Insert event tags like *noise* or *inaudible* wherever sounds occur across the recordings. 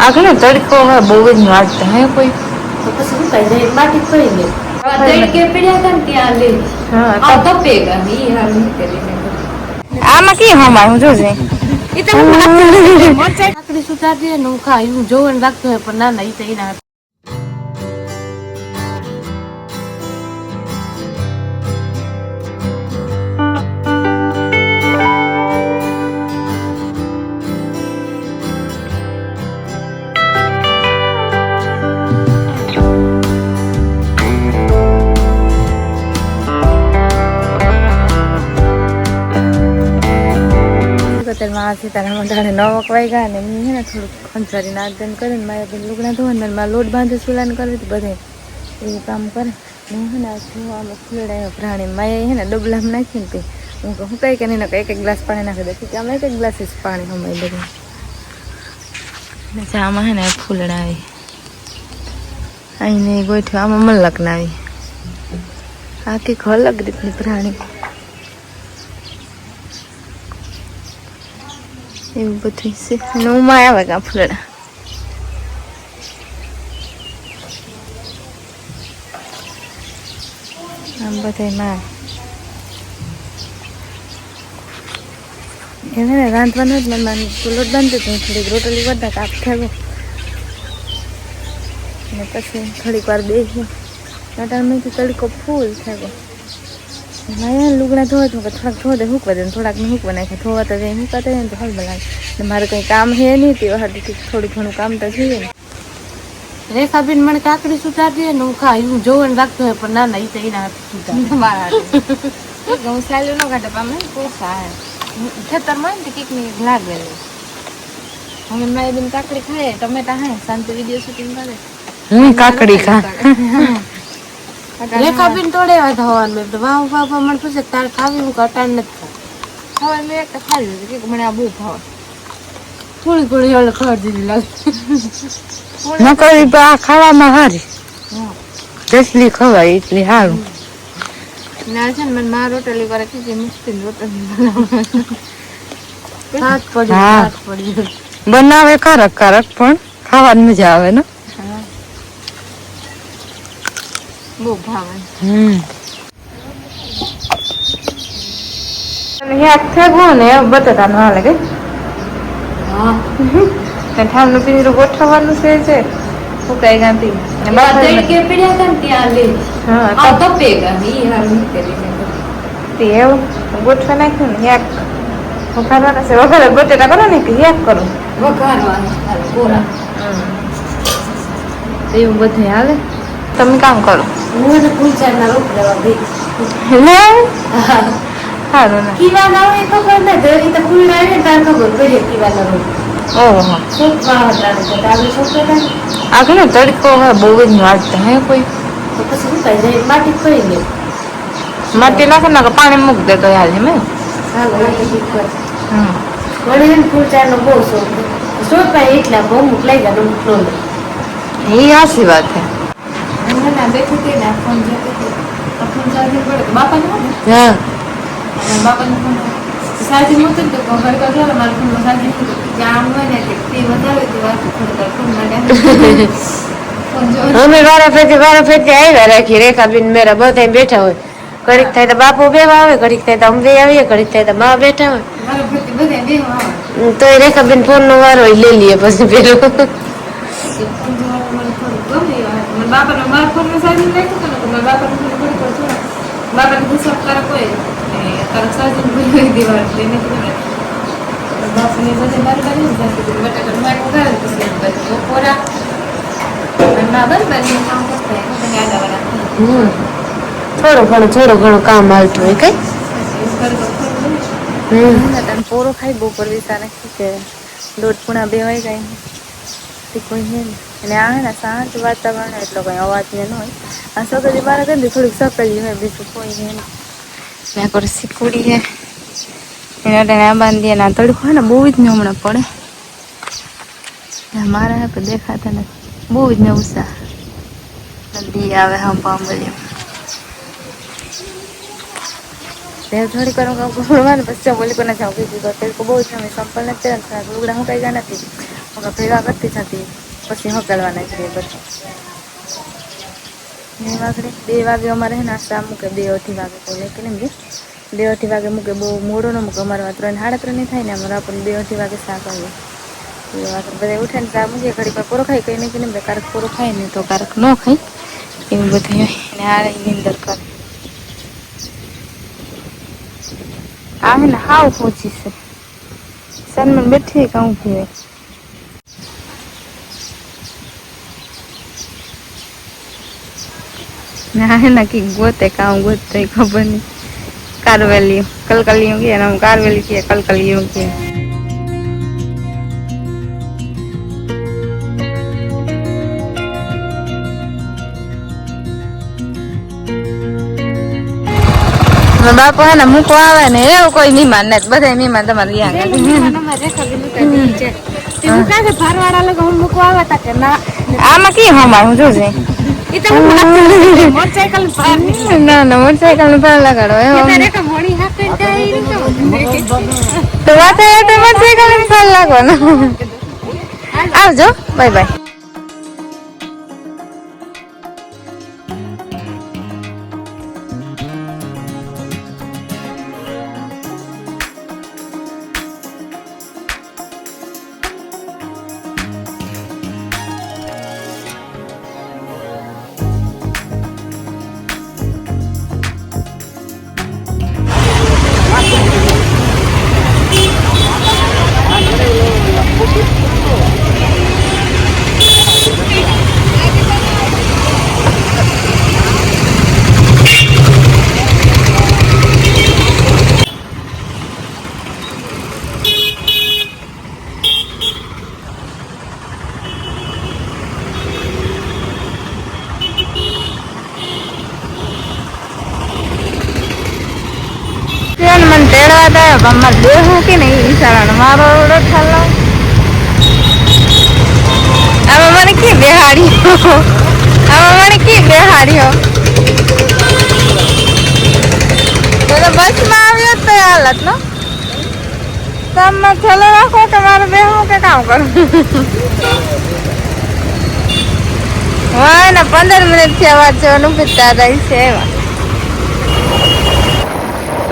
આગળ તડકો હવે બહુ જ વાટતો હે કોઈ? આમાં હમાર જોજે. એ તો લાકડી સુધારી ને હું ખાય હું જોવાનું રાખતો હોય પણ ના ના તો એના હોટલમાં સીતારામ ટાણે ન વકવાઈ ગયા ને મેં હે ને થોડુંક ખંચારી નાદન કરે ને મારા બેન લુગડા ધોવા ને મારા લોટ બાંધે સુલાન કરે તો બધે એવું કામ કરે. હું હે ને આ આમ ફૂલડાયો પ્રાણી માયા હે ને ડબલામાં નાખીને પી હું કહું કઈ કે નહીં એક એક ગ્લાસ પાણી નાખી દે. કે અમે એક એક ગ્લાસ પાણી હમાઈ બધું. ને આમાં હે ને ફૂલડા આવી અહીં ગોઠવા આમાં મલક ના આવી આખી અલગ રીતની પ્રાણી એવું બધું છે. અને ઉમાં આવે કાં ફૂલડા. આમ બધા માં એને ને રાંધવાનું જ મને લોટ બાંધતો હતો થોડીક રોટલી કરતા કાપ થયો અને પછી થોડીક વાર બેસી અટાણમાંથી તડકો ફૂલ થયો. માયા લુગડા ધોવા તો થોડાક ધોવા દે હૂકવા દે થોડાક ને હૂકવા નાખે. ધોવા તો જાય હૂકાતા જાય તો હલ લાગે ને મારે કંઈ કામ હે નહીં તે હાથી થોડું ઘણું કામ તો જોઈએ ને રેખાબેન મને કાકડી સુધારી દે ને હું ખાય હું જોવાનું રાખતો હોય પણ ના ના ઈ તો એના સુધારી. *laughs* મારા ઘઉં સાલું ન કાઢે પામે પોસા ખેતરમાં ને કંઈક ને કંઈક લાગે. અમે મારી બેન કાકડી ખાય ટમેટા હે શાંતિ વીડિયો શૂટિંગ કરે. હું કાકડી ખા રેખાબેન તોડે વાત હવાન મેં વાવ વાવ વાહ વાહ મને પૂછે તારે ખાવી? હું કટાણ નથી ખાવ હવાન મેં એક ખાવી કે મને આ બહુ ભાવે. થોડી થોડી હળ ખબર દીધી લાગે. નકરી આ ખાવામાં હારી. જેટલી ખવાય એટલી સારું ના છે ને મને મારા રોટલી કરે કે મુશ્કેલ રોટલી. હાથ પડી બનાવે કારક કારક પણ ખાવાની મજા આવે ને હા બહુ ભાવે હમ યાદ થયું ને બટાટાનું હાલે કે હા ઠામનું પિંજરું ગોઠવવાનું છે છે ફૂકાઈ ગાંધી ગોઠવા નાખ્યું ને યાક વઘારવાના છે વઘારે બટેટા કરો ને કે યાક કરો વઘારવાનું એવું બધું હાલે તમે કામ કરો હું એને કુલચાના લેવા ગઈ લે હારું ને હોય તો ખબર ના જરી તો ફૂલ આવે તાર ખબર પડી કીવાના રોટલા ઓહો છોકરા હતા ને તો છોકરા થાય આગળ તડકો હવે બહુ જ વાટતો હે કોઈ તો પછી શું જાય માટી પડી ગઈ માટી નાખે નાખે પાણી મૂક દે તો હાલ મેં માટી કર હમ વળી કુલચાનો બહુ શોખ શોખ એટલા બહુ મોકલાઈ લઈ ગયા અમુક નો એ આશી વાત છે હા. બાપાને ફોન ચાર્જિંગ મૂકતું તો ઘર પર ચાલો મારા ફોનમાં ચાર્જિંગ મૂકતું આમ હોય ને તે વધારે તે વાત થોડી ફોન માટે અમે વારા ફેરથી વારા ફેરથી આવ્યા રાખી. રેખાબેન મેરા બધા બેઠા હોય. ઘડીક થાય તો બાપુ બેવા આવે ઘડીક થાય તો અમે આવીએ ઘડીક થાય તો મા બેઠા હોય. તો એ રેખાબેન ફોન નો વારો લઈ લઈએ પછી પેલો કે ફોન જોવાનું મને થોડું ગમે એવા મને બાપાને મારા ફોનમાં ચાર્જિંગ નાખ્યું હતો ને તો મારા બાપાને ફોન થોડી વાર જોવા બાપાને ગુસ્સો કરે કોઈ ને તારા ચાર્જિંગ ભૂલી દેવા એટલે એને બાપુને બધે મારી બારી જ જતી હતી બટાકાનું માર ઉગાડે પછી બધું બપોરા કામ કરતા યાદ આવવાના થોડું ઘણું થોડું ઘણું કામ આવતું હોય કઈ. હમ. પોરો ખાઈ બપોર વિસા નાખી કે દોઢ પૂણા બે ગઈ કોઈ હે ને અને આ હે ને શાંત વાતાવરણ એટલો કઈ અવાજ ને ન હોય આ સગડી મારા કરી થોડીક સકડી હોય બીજું કોઈ હે ને ત્યાં પર શીખુડી હે એના માટે આ બાંધી અને આ તડકો હોય ને બહુ જ ને હમણાં પડે ને મારા હે પણ દેખાતા નથી બહુ જ ને ઉષા નદી આવે હા પામ્બલિયા ત્યારે થોડીક વાર હું ઘોડવાનું પછી બોલી કોને જાઉં કીધું તો તેલ બહુ જ અમે સંપલ ને પહેરન થોડા લુગડા હું કઈ ગયા નથી હું ભેગા કરતી હતી પછી હકલવાના છે બધા. બે વાગે બે વાગે અમારે હે નાસ્તા મૂકે બે અઢી વાગે તો લેકે ને બે અઢી વાગે મૂકે, બહુ મોડો ન મૂકે. અમારે ત્રણ, સાડા ત્રણ થાય ને અમારે આપણને બે અઢી વાગે શાક આવીએ બધા ઉઠે ને ચા મૂકીએ ઘડી પર પૂરો ખાઈ કઈ નહીં કે નહીં કારક પૂરો ખાય, નહીં તો કારક ન ખાય. એવું બધું એને ને આ એની અંદર કરે આ હે ને હાવ પહોંચી છે. સન્માન બેઠી હોય. કાં ઊભી હોય ના હે ગોતે કામ ગોતે ખબર નહીં. કારવેલી કલકલિયું કે એના કારવેલી કે કલકલિયું કે. બાપુ હે ને મૂકવા આવે ને એવું કોઈ મહેમાન નથી. બધા મહેમાન તમારે આમાં કી હમાર હું જોજે. ના ના મોટરસાયકલ ભાવ લગાડો. એમ તો વાત એ તો મોટરસાયકલનું લાગો લાગવાનો. આવજો. Bye bye. તેડવા દેવું કે નહીં ઈશારાનો મારો ઓળો ઠાલો. આમાં મને કી બેહાડ્યો? આમાં મને કી બેહાડ્યો? તો બસમાં આવ્યો તો હાલત, નો? તમે છેલ્લે રાખો કે મારે બેહું કે કામ કરું ને પંદર મિનિટ થયા અવાજ જવાનું રહી છે એવા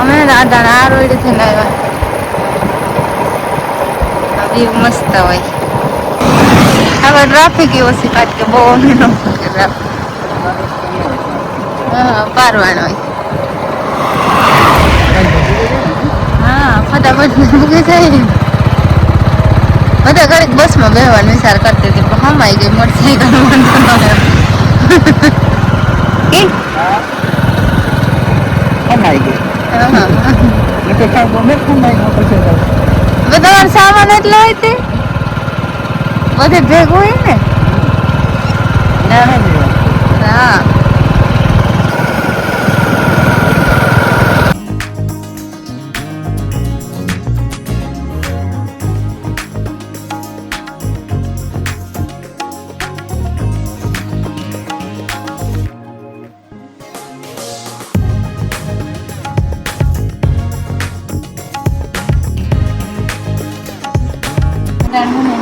અમે દાદા આ રોડથી આવ્યા આ વ્યૂ મસ્ત હોય. હવે ટ્રાફિક ઓછી કાઢ કે બહુ હા પારવાનો હોય. હા, ફટાફટ મૂકી જાય બધા ઘડીક બસમાં બેહવાનો વિચાર કરતી હતી, પણ હમાઈ ગઈ મોટરસાઇકલ કે આવી. ગઈ. એટલે કાંઈ ગમે ખમાઈ ન પછી. તમારો સામાન એટલો હોય બધે ભેગું હોય ને, ના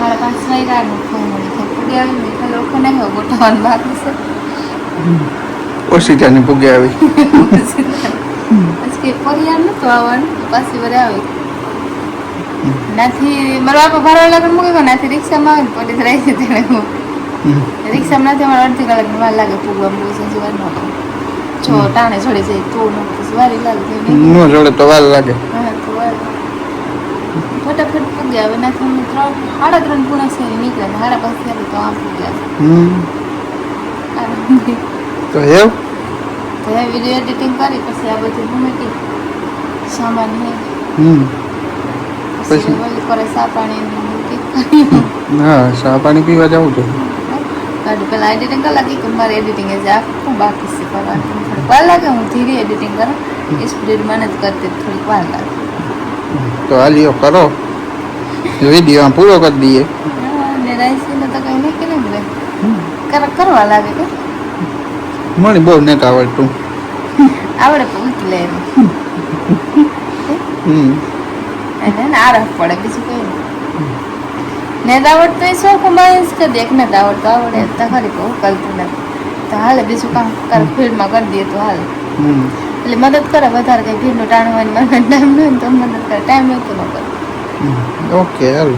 મારા પાંચ વાગ્યાનું મળી આવી ખાલી ઓળખો નહીં હોય ગોઠવવાનું બાકી છે. ઓછી ત્યાંની ભૂગે આવી. પછી કે પરિવાર નતું આવવાનું પાછી વરે આવી. નાથી મારા બાપા ભરવા લાગે મૂકી ગયો નાથી રિક્ષામાં આવે ને પોલીસ રહી છે તેને હું. રિક્ષામાં નથી અમારે અડધી કલાકની વાર લાગે પૂગવા મૂકી છે જીવન નો જો ટાણે છોડી જાય તું ન પછી વારી લાગે નો જોડે તો વાર લાગે. હા તો વાર. ફટાફટ પૂગ્યા હવે નાથી અમે ત્રણ સાડા ત્રણ પૂણા છે નીકળ્યા ને સાડા પાંચ થયા તો આમ પૂગ્યા તો એવું? તો હવે વીડિયો એડિટિંગ કરી પછી આ બધું મૂકી સામાન હે. પછી કરે સા પાણી હા પાણી પીવા જવું ગાડી પેલા એડિટિંગ કરવા લાગી કે મારે એડિટિંગ એ આખું બાકી છે કરવાનું. થોડીક વાર લાગે હું ધીરે એડિટિંગ કરું. સ્પીડ મને જ કરતી થોડીક વાર લાગે. તો લ્યો કરો. વીડિયો પૂરો કરી દઈએ. ને ને કરવા લાગે કે? મને બહુ નેટ આવડતું. આવડે પૂછી લે હમ. એને ને આરફ પડે બીજું કઈ ને દાવડ તો એ શોખ માણસ કે દેખ ને દાવડ તો આવડે તો ખરી કહું કરતું નથી. તો હાલે બીજું કામ કર ફિલ્ડમાં કરી દઈએ તો હાલ. હમ. એટલે મદદ કરે વધારે કઈ ટાણવાની મને ટાઈમ ન હોય તો મદદ કરે ટાઈમ હોય તો ન કરે. ઓકે હાલ.